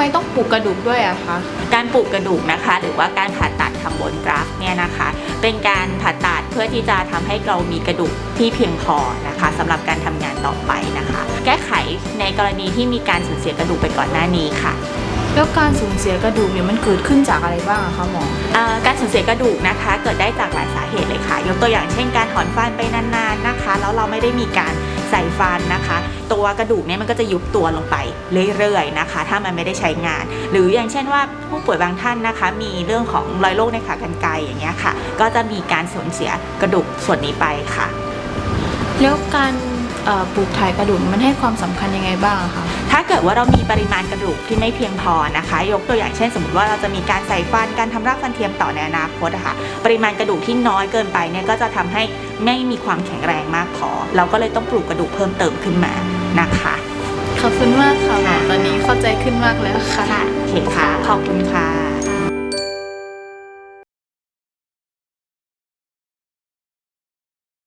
มต้องปลูกกระดูกด้วยอะคะ การปลูกกระดูกนะคะ หรือว่าการผ่าตัดทำบนกราฟเนี่ยนะคะ เป็นการผ่าตัดเพื่อที่จะทำให้เรามีกระดูกที่เพียงพอนะคะสำหรับการทำงานต่อไปนะคะ แก้ไขในกรณีที่มีการสูญเสียกระดูกไปก่อนหน้านี้ค่ะแล้วการสูญเสียกระดูกเนี่ยมันเกิดขึ้นจากอะไรบ้างอะคะหมอเอ่อการสูญเสียกระดูกนะคะ เกิดได้จากหลายสาเหตุเลยค่ะ ยกตัวอย่างเช่นการถอนฟันไปนานๆนะคะ แล้วเราไม่ได้มีการใส่ฟันนะคะ ตัวกระดูกเนี่ยมันก็จะยุบตัวลงไปเรื่อยๆนะคะ ถ้ามันไม่ได้ใช้งาน หรืออย่างเช่นว่าผู้ป่วยบางท่านนะคะ มีเรื่องของรอยโรคในขากรรไกรอย่างเงี้ยค่ะ ก็จะมีการสูญเสียกระดูกส่วนนี้ไปค่ะ แล้วการเอ่อปลูกถ่ายกระดูกมันให้ความสำคัญยังไงบ้างอะคะถ้าเกิดว่าเรามีปริมาณกระดูกที่ไม่เพียงพอนะคะ ยกตัวอย่างเช่น สมมติว่าเราจะมีการใส่ฟันการทำรากฟันเทียมต่อในอนาคตอะค่ะปริมาณกระดูกที่น้อยเกินไปเนี่ยก็จะทำให้ไม่มีความแข็งแรงมากพอเราก็เลยต้องปลูกกระดูกเพิ่มเติมขึ้นมา นะคะ ขอบคุณมากค่ะหมอตอนนี้เข้าใจขึ้นมากแล้วค่ะ ค่ะโอเคค่ะ ขอบคุณค่ะ